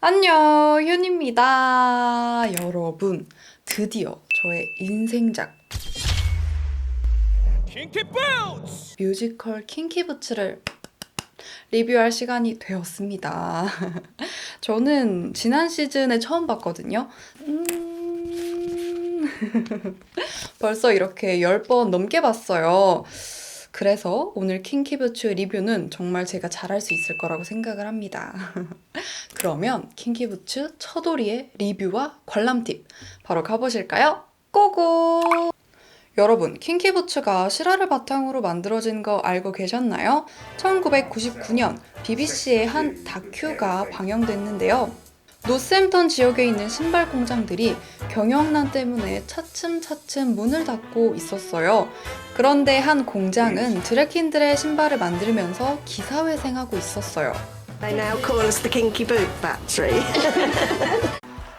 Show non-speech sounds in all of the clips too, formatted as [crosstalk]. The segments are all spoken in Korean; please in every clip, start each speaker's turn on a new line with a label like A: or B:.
A: 안녕, 현입니다. 여러분, 드디어 저의 인생작
B: 킹키 부츠!
A: 뮤지컬 킹키부츠를 리뷰할 시간이 되었습니다. [laughs] 저는 지난 시즌에 처음 봤거든요. 음... [laughs] 벌써 이렇게 10번 넘게 봤어요. 그래서 오늘 킹키부츠 리뷰는 정말 제가 잘할 수 있을 거라고 생각을 합니다. [laughs] 그러면 킹키부츠 첫오리의 리뷰와 관람 팁 바로 가보실까요? 고고! 여러분, 킹키부츠가 실화를 바탕으로 만들어진 거 알고 계셨나요? 1999년 BBC의 한 다큐가 방영됐는데요. 노샘턴 지역에 있는 신발 공장들이 경영난 때문에 차츰차츰 문을 닫고 있었어요. 그런데 한 공장은 드래킨들의 신발을 만들면서 기사회생하고 있었어요.
C: They now call us the Kinky Boot Factory. [laughs]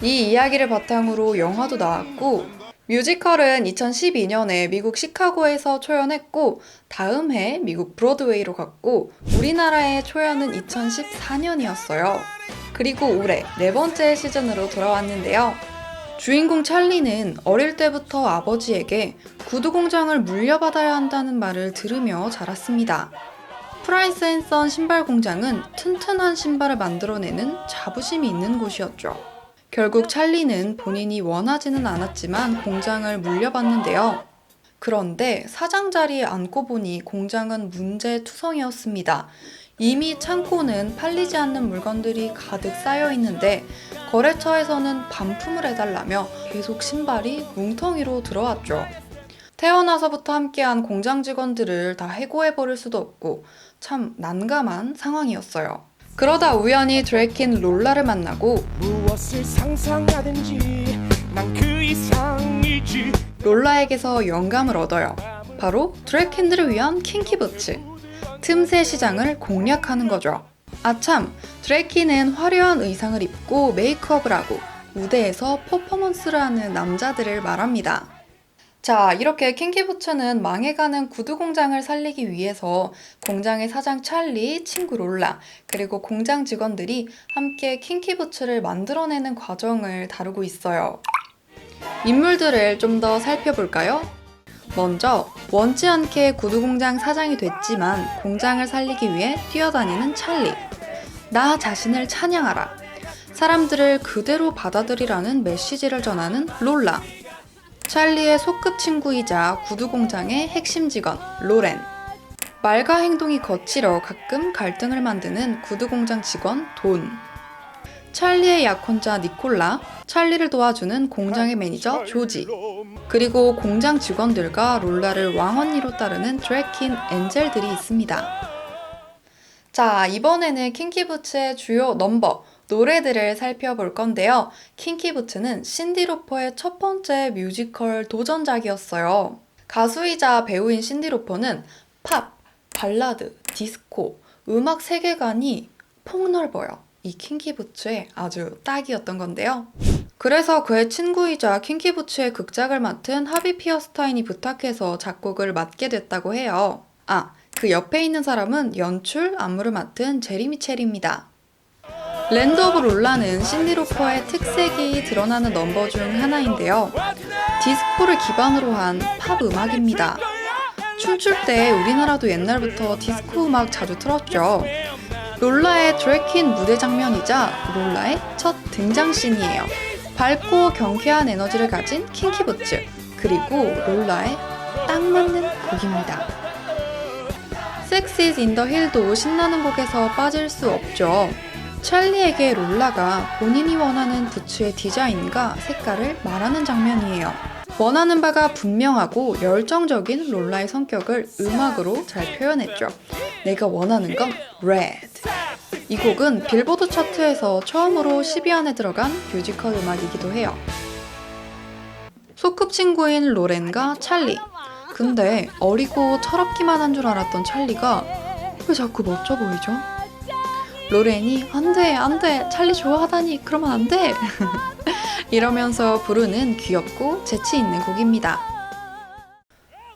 A: 이 이야기를 바탕으로 영화도 나왔고 뮤지컬은 2012년에 미국 시카고에서 초연했고 다음 해 미국 브로드웨이로 갔고 우리나라의 초연은 2014년이었어요. 그리고 올해 네 번째 시즌으로 돌아왔는데요. 주인공 찰리는 어릴 때부터 아버지에게 구두 공장을 물려받아야 한다는 말을 들으며 자랐습니다. 프라이스 앤선 신발 공장은 튼튼한 신발을 만들어내는 자부심이 있는 곳이었죠. 결국 찰리는 본인이 원하지는 않았지만 공장을 물려받는데요. 그런데 사장 자리에 앉고 보니 공장은 문제 투성이었습니다. 이미 창고는 팔리지 않는 물건들이 가득 쌓여 있는데 거래처에서는 반품을 해달라며 계속 신발이 뭉텅이로 들어왔죠. 태어나서부터 함께한 공장 직원들을 다 해고해버릴 수도 없고 참 난감한 상황이었어요. 그러다 우연히 드래킨 롤라를 만나고
B: 그
A: 롤라에게서 영감을 얻어요. 바로 드래킨들을 위한 킹키부츠. 틈새 시장을 공략하는 거죠. 아참, 드래키는 화려한 의상을 입고 메이크업을 하고 무대에서 퍼포먼스를 하는 남자들을 말합니다. 자, 이렇게 킹키부츠는 망해가는 구두 공장을 살리기 위해서 공장의 사장 찰리, 친구 롤라, 그리고 공장 직원들이 함께 킹키부츠를 만들어내는 과정을 다루고 있어요. 인물들을 좀 더 살펴볼까요? 먼저 원치 않게 구두 공장 사장이 됐지만 공장을 살리기 위해 뛰어다니는 찰리. 나 자신을 찬양하라. 사람들을 그대로 받아들이라는 메시지를 전하는 롤라. 찰리의 소꿉 친구이자 구두 공장의 핵심 직원 로렌. 말과 행동이 거칠어 가끔 갈등을 만드는 구두 공장 직원 돈. 찰리의 약혼자 니콜라, 찰리를 도와주는 공장의 매니저 조지, 그리고 공장 직원들과 롤라를 왕언니로 따르는 드래킨 엔젤들이 있습니다. 자, 이번에는 킹키부츠의 주요 넘버, 노래들을 살펴볼 건데요. 킹키부츠는 신디로퍼의 첫 번째 뮤지컬 도전작이었어요. 가수이자 배우인 신디로퍼는 팝, 발라드, 디스코, 음악 세계관이 폭넓어요. 이 킹키부츠의 아주 딱이었던 건데요. 그래서 그의 친구이자 킹키부츠의 극작을 맡은 하비 피어스타인이 부탁해서 작곡을 맡게 됐다고 해요. 아, 그 옆에 있는 사람은 연출, 안무를 맡은 제리 미 첼입니다. 랜드 오브 롤라는 신디로퍼의 특색이 드러나는 넘버 중 하나인데요. 디스코를 기반으로 한 팝 음악입니다. 춤출 때 우리나라도 옛날부터 디스코 음악 자주 틀었죠. 롤라의 드래킨 무대 장면이자 롤라의 첫 등장씬이에요. 밝고 경쾌한 에너지를 가진 킹키부츠, 그리고 롤라에 딱 맞는 곡입니다. 섹시즈 인더 힐도 신나는 곡에서 빠질 수 없죠. 찰리에게 롤라가 본인이 원하는 부츠의 디자인과 색깔을 말하는 장면이에요. 원하는 바가 분명하고 열정적인 롤라의 성격을 음악으로 잘 표현했죠. 내가 원하는 건 red. 이 곡은 빌보드 차트에서 처음으로 10위 안에 들어간 뮤지컬 음악이기도 해요. 소꿉친구인 로렌과 찰리. 근데 어리고 철없기만 한 줄 알았던 찰리가 왜 자꾸 멋져 보이죠? 로렌이 안 돼, 안 돼. 찰리 좋아하다니. 그러면 안 돼. [laughs] 이러면서 부르는 귀엽고 재치 있는 곡입니다.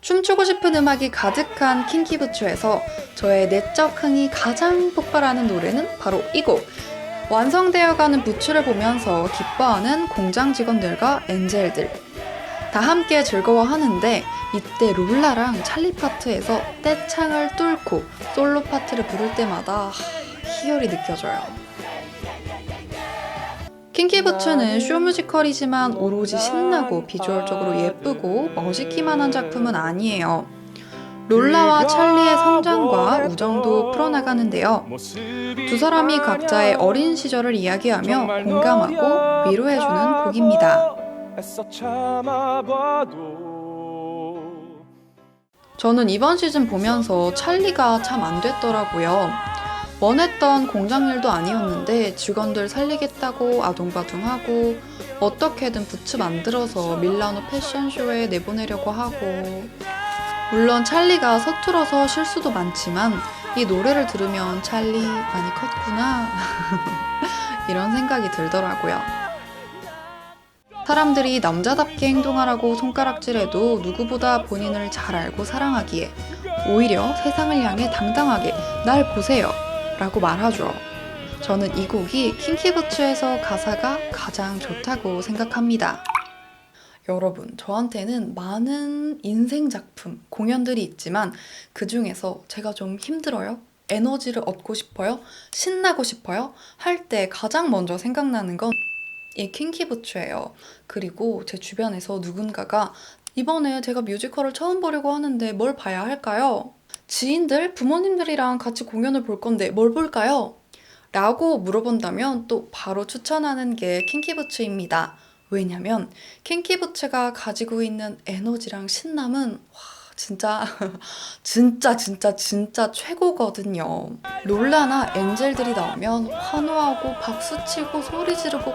A: 춤추고 싶은 음악이 가득한 킹키부츠에서 저의 내적 흥이 가장 폭발하는 노래는 바로 이 곡. 완성되어가는 부츠를 보면서 기뻐하는 공장 직원들과 엔젤들. 다 함께 즐거워하는데 이때 롤라랑 찰리 파트에서 떼창을 뚫고 솔로 파트를 부를 때마다 하, 희열이 느껴져요. 킹키부츠는 쇼 뮤지컬이지만 오로지 신나고 비주얼적으로 예쁘고 멋있기만 한 작품은 아니에요. 롤라와 찰리의 성장과 우정도 풀어나가는데요. 두 사람이 각자의 어린 시절을 이야기하며 공감하고 위로해주는 곡입니다. 저는 이번 시즌 보면서 찰리가 참 안 됐더라고요. 원했던 공장 일도 아니었는데 직원들 살리겠다고 아동바둥하고 어떻게든 부츠 만들어서 밀라노 패션쇼에 내보내려고 하고. 물론 찰리가 서툴어서 실수도 많지만 이 노래를 들으면 찰리 많이 컸구나. [laughs] 이런 생각이 들더라고요. 사람들이 남자답게 행동하라고 손가락질해도 누구보다 본인을 잘 알고 사랑하기에 오히려 세상을 향해 당당하게 날 보세요 라고 말하죠. 저는 이 곡이 킹키부츠에서 가사가 가장 좋다고 생각합니다. 여러분, 저한테는 많은 인생 작품, 공연들이 있지만 그 중에서 제가 좀 힘들어요? 에너지를 얻고 싶어요? 신나고 싶어요? 할 때 가장 먼저 생각나는 건 이 킹키부츠예요. 그리고 제 주변에서 누군가가 이번에 제가 뮤지컬을 처음 보려고 하는데 뭘 봐야 할까요? 지인들, 부모님들이랑 같이 공연을 볼 건데 뭘 볼까요? 라고 물어본다면 또 바로 추천하는 게 킹키부츠입니다. 왜냐면 킹키부츠가 가지고 있는 에너지랑 신남은 와 진짜 [laughs] 진짜 진짜 진짜 최고거든요. 롤라나 엔젤들이 나오면 환호하고 박수치고 소리 지르고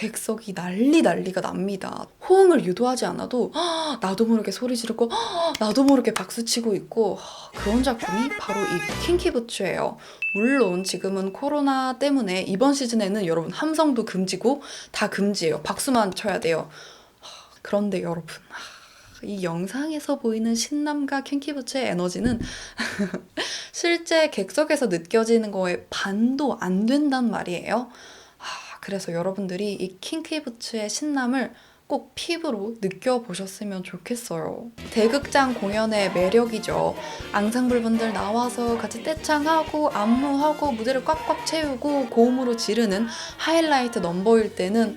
A: 객석이 난리 난리가 납니다. 호응을 유도하지 않아도 나도 모르게 소리 지르고 나도 모르게 박수치고 있고 그런 작품이 바로 이 킹키부츠예요. 물론 지금은 코로나 때문에 이번 시즌에는 여러분 함성도 금지고 다 금지예요. 박수만 쳐야 돼요. 그런데 여러분 이 영상에서 보이는 신남과 킹키부츠의 에너지는 [laughs] 실제 객석에서 느껴지는 거에 반도 안 된단 말이에요. 아, 그래서 여러분들이 이 킹키부츠의 신남을 꼭 피부로 느껴보셨으면 좋겠어요. 대극장 공연의 매력이죠. 앙상블 분들 나와서 같이 떼창하고 안무하고 무대를 꽉꽉 채우고 고음으로 지르는 하이라이트 넘버일 때는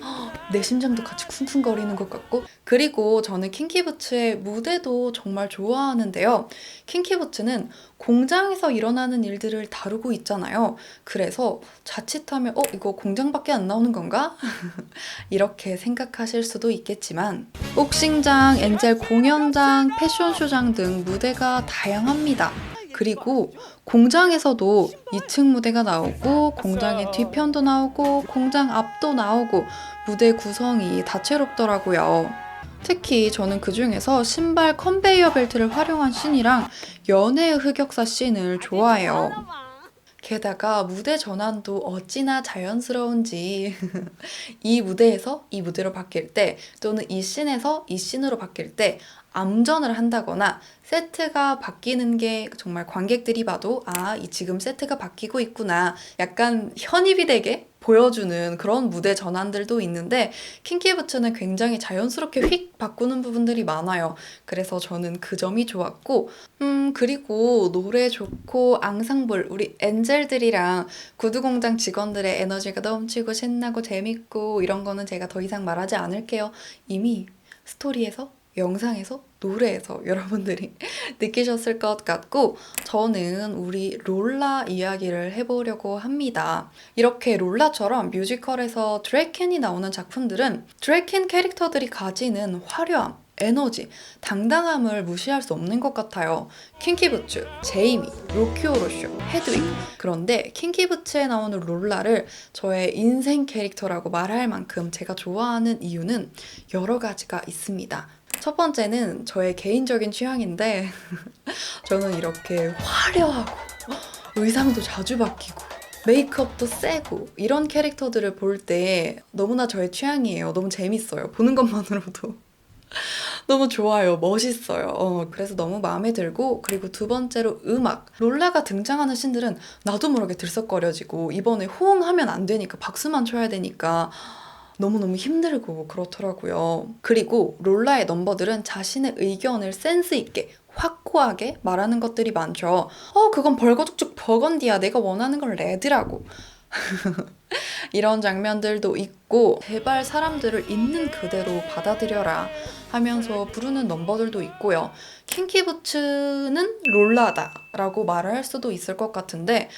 A: 내 심장도 같이 쿵쿵거리는 것 같고 그리고 저는 킹키부츠의 무대도 정말 좋아하는데요. 킹키부츠는 공장에서 일어나는 일들을 다루고 있잖아요. 그래서 자칫하면 어 이거 공장밖에 안 나오는 건가? [laughs] 이렇게 생각하실 수도 있 겠지만 복싱장, 엔젤 공연장, 패션쇼장 등 무대가 다양합니다. 그리고 공장에서도 2층 무대가 나오고 공장의 뒤편도 나오고 공장 앞도 나오고 무대 구성이 다채롭더라고요. 특히 저는 그 중에서 신발 컨베이어 벨트를 활용한 씬이랑 연애의 흑역사 씬을 좋아해요. 게다가 무대 전환도 어찌나 자연스러운지 [laughs] 이 무대에서 이 무대로 바뀔 때 또는 이 씬에서 이 씬으로 바뀔 때 암전을 한다거나 세트가 바뀌는 게 정말 관객들이 봐도 아, 이 지금 세트가 바뀌고 있구나. 약간 현입이 되게 보여주는 그런 무대 전환들도 있는데 킹키부츠는 굉장히 자연스럽게 휙 바꾸는 부분들이 많아요. 그래서 저는 그 점이 좋았고 음 그리고 노래 좋고 앙상블 우리 엔젤들이랑 구두공장 직원들의 에너지가 넘치고 신나고 재밌고 이런 거는 제가 더 이상 말하지 않을게요. 이미 스토리에서 영상에서 노래에서 [laughs] 여러분들이 느끼셨을 것 같고 저는 우리 롤라 이야기를 해보려고 합니다. 이렇게 롤라처럼 뮤지컬에서 드래켄이 나오는 작품들은 드래켄 캐릭터들이 가지는 화려함, 에너지, 당당함을 무시할 수 없는 것 같아요. 킹키부츠, 제이미, 로키오로쇼, 헤드윅. 그런데 킹키부츠에 나오는 롤라를 저의 인생 캐릭터라고 말할 만큼 제가 좋아하는 이유는 여러 가지가 있습니다. 첫 번째는 저의 개인적인 취향인데 [laughs] 저는 이렇게 화려하고 의상도 자주 바뀌고 메이크업도 세고 이런 캐릭터들을 볼 때 너무나 저의 취향이에요. 너무 재밌어요. 보는 것만으로도 [laughs] 너무 좋아요. 멋있어요. 어, 그래서 너무 마음에 들고 그리고 두 번째로 음악. 롤라가 등장하는 신들은 나도 모르게 들썩거려지고 이번에 호응하면 안 되니까 박수만 쳐야 되니까 너무너무 힘들고 그렇더라고요. 그리고 롤라의 넘버들은 자신의 의견을 센스 있게 확고하게 말하는 것들이 많죠. 어, 그건 벌거죽죽 버건디야. 내가 원하는 건 레드라고. [laughs] 이런 장면들도 있고 제발 사람들을 있는 그대로 받아들여라 하면서 부르는 넘버들도 있고요. 킹키부츠는 롤라다라고 말을 할 수도 있을 것 같은데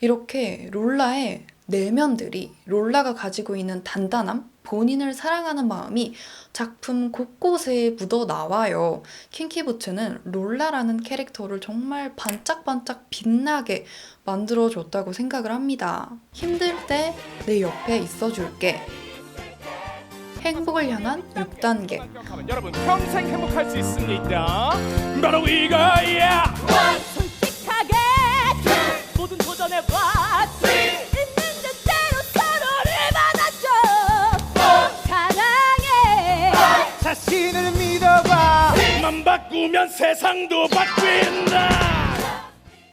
A: 이렇게 롤라의 내면들이 롤라가 가지고 있는 단단함, 본인을 사랑하는 마음이 작품 곳곳에 묻어 나와요. 킹키부츠는 롤라라는 캐릭터를 정말 반짝반짝 빛나게 만들어줬다고 생각을 합니다. 힘들 때 내 옆에 있어줄게. 행복을 향한 6단계.
B: 생각하면 여러분 평생 행복할 수 있습니다 바로 이거야
D: 솔직하게 모든 도전해봐
B: 바꾸면 세상도 바뀐다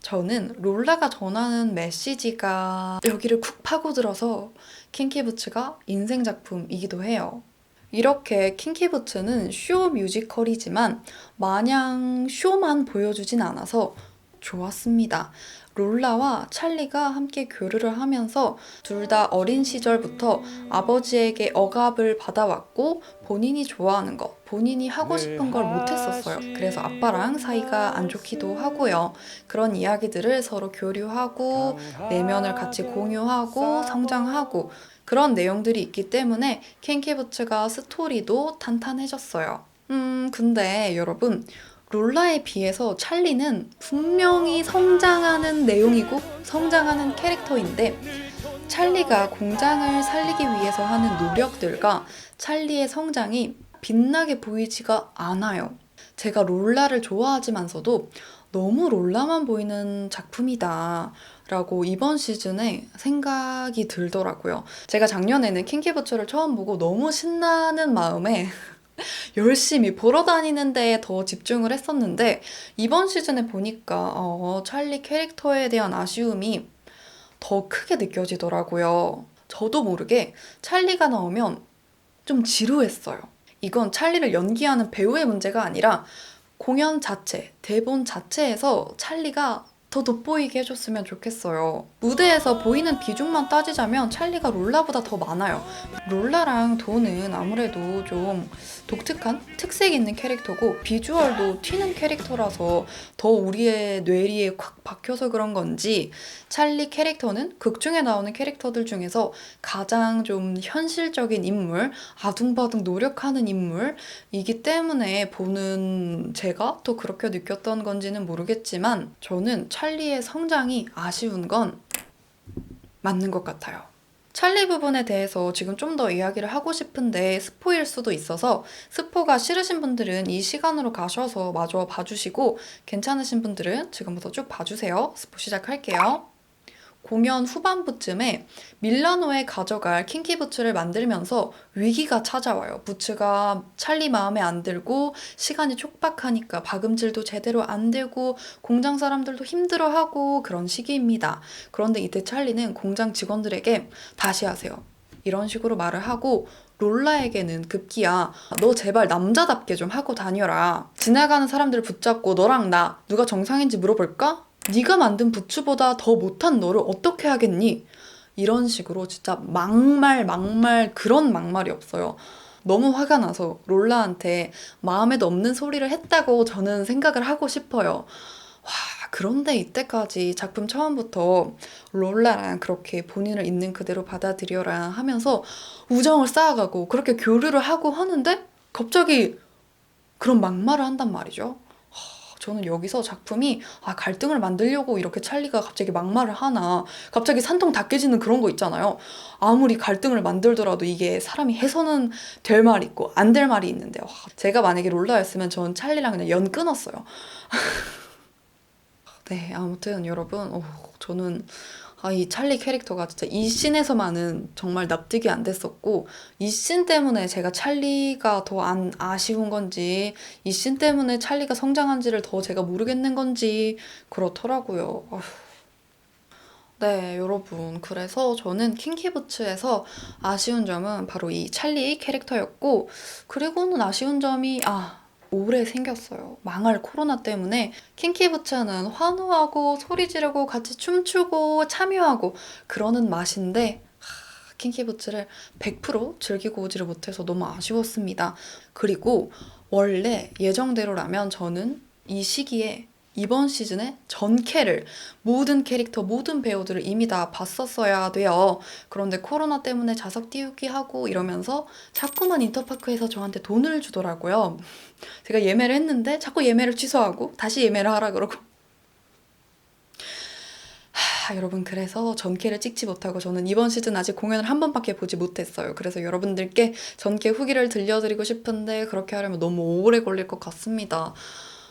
A: 저는 롤라가 전하는 메시지가 여기를 쿡 파고들어서 킹키부츠가 인생 작품이기도 해요. 이렇게 킹키부츠는 쇼 뮤지컬이지만 마냥 쇼만 보여주진 않아서 좋았습니다. 롤라와 찰리가 함께 교류를 하면서 둘 다 어린 시절부터 아버지에게 억압을 받아왔고 본인이 좋아하는 거, 본인이 하고 싶은 걸 못했었어요. 그래서 아빠랑 사이가 안 좋기도 하고요. 그런 이야기들을 서로 교류하고 내면을 같이 공유하고 성장하고 그런 내용들이 있기 때문에 킹키부츠가 스토리도 탄탄해졌어요. 음, 근데 여러분, 롤라에 비해서 찰리는 분명히 성장하는 내용이고 성장하는 캐릭터인데 찰리가 공장을 살리기 위해서 하는 노력들과 찰리의 성장이 빛나게 보이지가 않아요. 제가 롤라를 좋아하지만서도 너무 롤라만 보이는 작품이다. 라고 이번 시즌에 생각이 들더라고요. 제가 작년에는 킹키부츠를 처음 보고 너무 신나는 마음에 [laughs] 열심히 보러 다니는 데에 더 집중을 했었는데 이번 시즌에 보니까 어, 찰리 캐릭터에 대한 아쉬움이 더 크게 느껴지더라고요. 저도 모르게 찰리가 나오면 좀 지루했어요. 이건 찰리를 연기하는 배우의 문제가 아니라 공연 자체, 대본 자체에서 찰리가 더 돋보이게 해줬으면 좋겠어요. 무대에서 보이는 비중만 따지자면 찰리가 롤라보다 더 많아요. 롤라랑 도는 아무래도 좀 독특한 특색 있는 캐릭터고 비주얼도 튀는 캐릭터라서 더 우리의 뇌리에 콱 박혀서 그런 건지 찰리 캐릭터는 극 중에 나오는 캐릭터들 중에서 가장 좀 현실적인 인물, 아둥바둥 노력하는 인물이기 때문에 보는 제가 또 그렇게 느꼈던 건지는 모르겠지만 저는 찰 리의 성장이 아쉬운 건 맞는 것 같아요. 찰리 부분에 대해서 지금 좀 더 이야기를 하고 싶은데 스포일 수도 있어서 스포가 싫으신 분들은 이 시간으로 가셔서 마저 봐주시고 괜찮으신 분들은 지금부터 쭉 봐주세요. 스포 시작할게요. 공연 후반부쯤에 밀라노에 가져갈 킹키 부츠를 만들면서 위기가 찾아와요. 부츠가 찰리 마음에 안 들고 시간이 촉박하니까 박음질도 제대로 안 되고 공장 사람들도 힘들어하고 그런 시기입니다. 그런데 이때 찰리는 공장 직원들에게 다시 하세요. 이런 식으로 말을 하고 롤라에게는 급기야 너 제발 남자답게 좀 하고 다녀라. 지나가는 사람들을 붙잡고 너랑 나 누가 정상인지 물어볼까? 네가 만든 부츠보다 더 못한 너를 어떻게 하겠니? 이런 식으로 진짜 막말 막말 그런 막말이 없어요. 너무 화가 나서 롤라한테 마음에도 없는 소리를 했다고 저는 생각을 하고 싶어요. 와, 그런데 이때까지 작품 처음부터 롤라랑 그렇게 본인을 있는 그대로 받아들여라 하면서 우정을 쌓아가고 그렇게 교류를 하고 하는데 갑자기 그런 막말을 한단 말이죠. 하, 저는 여기서 작품이 아 갈등을 만들려고 이렇게 찰리가 갑자기 막말을 하나 갑자기 산통 다 깨지는 그런 거 있잖아요. 아무리 갈등을 만들더라도 이게 사람이 해서는 될 말이 있고 안 될 말이 있는데 와, 제가 만약에 롤라였으면 전 찰리랑 그냥 연 끊었어요. [laughs] 네, 아무튼 여러분, 어, 저는 아, 이 찰리 캐릭터가 진짜 이 씬에서만은 정말 납득이 안 됐었고, 이 씬 때문에 제가 찰리가 더 안 아쉬운 건지, 이 씬 때문에 찰리가 성장한지를 더 제가 모르겠는 건지, 그렇더라고요. 네, 여러분. 그래서 저는 킹키부츠에서 아쉬운 점은 바로 이 찰리 캐릭터였고, 그리고는 아쉬운 점이, 아, 오래 생겼어요. 망할 코로나 때문에 킹키부츠는 환호하고 소리 지르고 같이 춤추고 참여하고 그러는 맛인데, 하, 킹키부츠를 100% 즐기고 오지를 못해서 너무 아쉬웠습니다. 그리고 원래 예정대로라면 저는 이 시기에 이번 시즌에 전캐를 모든 캐릭터, 모든 배우들을 이미 다 봤었어야 돼요. 그런데 코로나 때문에 자석 띄우기 하고 이러면서 자꾸만 인터파크에서 저한테 돈을 주더라고요. 제가 예매를 했는데 자꾸 예매를 취소하고 다시 예매를 하라 그러고. 하, 여러분 그래서 전캐를 찍지 못하고 저는 이번 시즌 아직 공연을 한 번밖에 보지 못했어요. 그래서 여러분들께 전캐 후기를 들려드리고 싶은데 그렇게 하려면 너무 오래 걸릴 것 같습니다.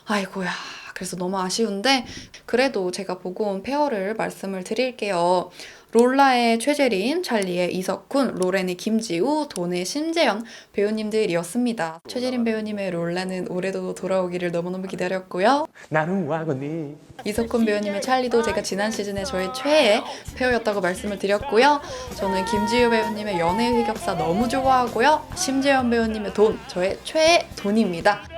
A: 아이고야. 그래서 너무 아쉬운데 그래도 제가 보고 온 페어를 말씀을 드릴게요. 롤라의 최재린, 찰리의 이석훈, 로렌의 김지우, 돈의 심재현 배우님들이었습니다. 최재린 배우님의 롤라는 올해도 돌아오기를 너무너무 기다렸고요.
B: 나는 와거니
A: 이석훈 배우님의 찰리도 제가 지난 시즌에 저의 최애 페어였다고 말씀을 드렸고요. 저는 김지우 배우님의 연애 흑역사 너무 좋아하고요. 심재현 배우님의 돈, 저의 최애 돈입니다.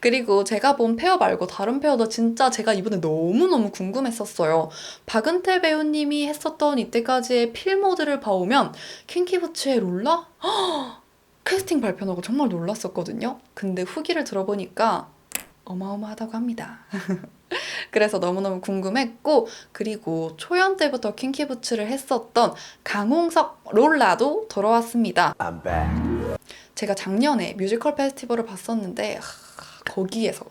A: 그리고 제가 본 페어 말고 다른 페어도 진짜 제가 이번에 너무너무 궁금했었어요. 박은태 배우님이 했었던 이때까지의 필모드를 봐오면 킹키부츠의 롤라? 헉! [gasps] 캐스팅 발표 나고 정말 놀랐었거든요. 근데 후기를 들어보니까 어마어마하다고 합니다. [laughs] 그래서 너무너무 궁금했고 그리고 초연 때부터 킹키부츠를 했었던 강홍석 롤라도 돌아왔습니다. 제가 작년에 뮤지컬 페스티벌을 봤었는데 하, 거기에서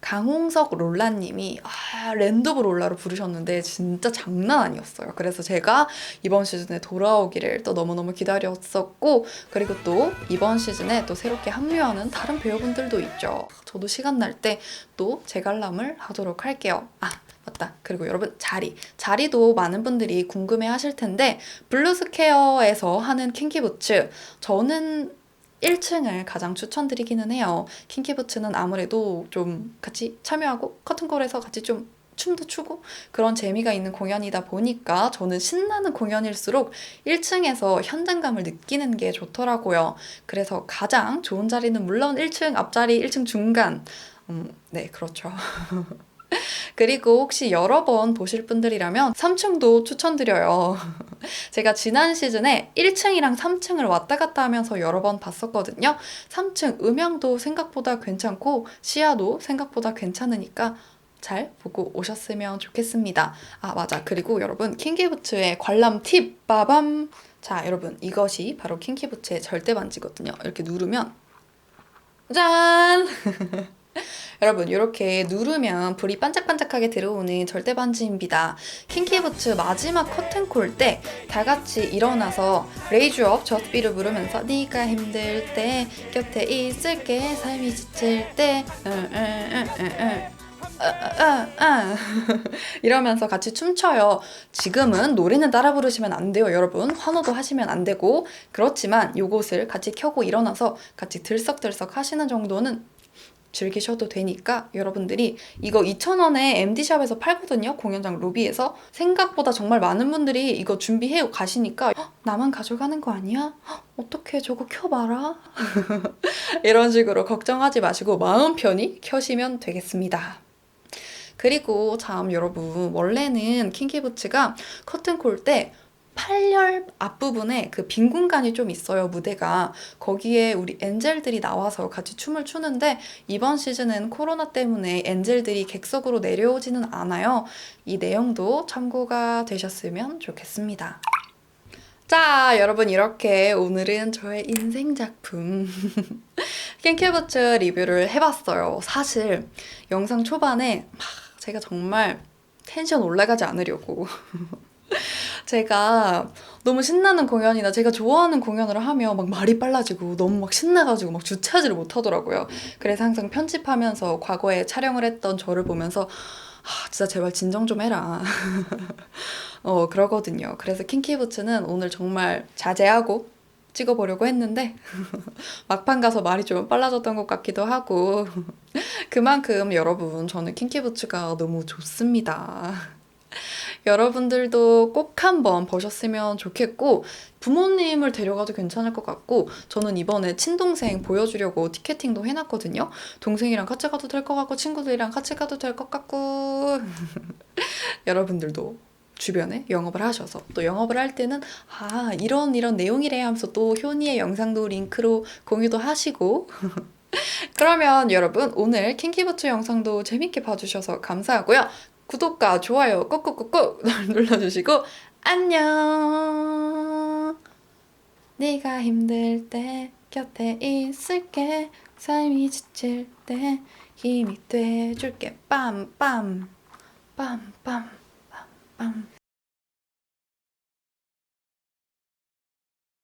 A: 강홍석 롤라님이 아, 랜드 오브 롤라로 부르셨는데 진짜 장난 아니었어요. 그래서 제가 이번 시즌에 돌아오기를 또 너무너무 기다렸었고 그리고 또 이번 시즌에 또 새롭게 합류하는 다른 배우분들도 있죠. 저도 시간 날 때 또 재관람을 하도록 할게요. 아 맞다. 그리고 여러분 자리. 자리도 많은 분들이 궁금해 하실 텐데 블루스케어에서 하는 킹키부츠 저는 1층을 가장 추천드리기는 해요. 킹키부츠는 아무래도 좀 같이 참여하고 커튼콜에서 같이 좀 춤도 추고 그런 재미가 있는 공연이다 보니까 저는 신나는 공연일수록 1층에서 현장감을 느끼는 게 좋더라고요. 그래서 가장 좋은 자리는 물론 1층 앞자리, 1층 중간. 음, 네, 그렇죠. [laughs] [laughs] 그리고 혹시 여러 번 보실 분들이라면 3층도 추천드려요. [laughs] 제가 지난 시즌에 1층이랑 3층을 왔다 갔다 하면서 여러 번 봤었거든요. 3층 음향도 생각보다 괜찮고 시야도 생각보다 괜찮으니까 잘 보고 오셨으면 좋겠습니다. 아, 맞아. 그리고 여러분, 킹키부츠의 관람 팁! 빠밤! 자, 여러분, 이것이 바로 킹키부츠의 절대 반지거든요. 이렇게 누르면 짠! [laughs] [laughs] 여러분 이렇게 누르면 불이 반짝반짝하게 들어오는 절대 반지입니다. 킹키부츠 마지막 커튼콜 때 다 같이 일어나서 레이즈 업 저스비를 부르면서 네가 힘들 때 곁에 있을게 삶이 지칠 때. [laughs] 이러면서 같이 춤춰요. 지금은 노래는 따라 부르시면 안 돼요, 여러분. 환호도 하시면 안 되고. 그렇지만 요것을 같이 켜고 일어나서 같이 들썩들썩 하시는 정도는 즐기셔도 되니까 여러분들이 이거 2,000원에 MD샵에서 팔거든요. 공연장 로비에서. 생각보다 정말 많은 분들이 이거 준비해 가시니까 헉, 나만 가져가는 거 아니야? 헉, 어떻게 저거 켜봐라. [laughs] 이런 식으로 걱정하지 마시고 마음 편히 켜시면 되겠습니다. 그리고 참 여러분 원래는 킹키부츠가 커튼콜 때 8열 앞부분에 그 빈 공간이 좀 있어요, 무대가. 거기에 우리 엔젤들이 나와서 같이 춤을 추는데 이번 시즌은 코로나 때문에 엔젤들이 객석으로 내려오지는 않아요. 이 내용도 참고가 되셨으면 좋겠습니다. 자, 여러분 이렇게 오늘은 저의 인생 작품 [laughs] 킹키부츠 리뷰를 해봤어요. 사실 영상 초반에 막 제가 정말 텐션 올라가지 않으려고 [laughs] 제가 너무 신나는 공연이나 제가 좋아하는 공연을 하면 막 말이 빨라지고 너무 막 신나가지고 막 주체하지를 못하더라고요. 그래서 항상 편집하면서 과거에 촬영을 했던 저를 보면서 아, 진짜 제발 진정 좀 해라. [laughs] 어, 그러거든요. 그래서 킹키부츠는 오늘 정말 자제하고 찍어보려고 했는데 [laughs] 막판 가서 말이 좀 빨라졌던 것 같기도 하고 [laughs] 그만큼 여러분 저는 킹키부츠가 너무 좋습니다. 여러분들도 꼭 한번 보셨으면 좋겠고 부모님을 데려가도 괜찮을 것 같고 저는 이번에 친동생 보여주려고 티켓팅도 해놨거든요. 동생이랑 같이 가도 될 것 같고 친구들이랑 같이 가도 될 것 같고. [laughs] 여러분들도 주변에 영업을 하셔서 또 영업을 할 때는 아 이런 이런 내용이래 하면서 또 효니의 영상도 링크로 공유도 하시고. [laughs] 그러면 여러분 오늘 킹키부츠 영상도 재밌게 봐주셔서 감사하고요 구독과 좋아요 꾹꾹꾹꾹 [laughs] 눌러주시고 안녕. 네가 힘들 때 곁에 있을게. 삶이 지칠 때 힘이 돼줄게. 빰빰. 빰빰 빰빰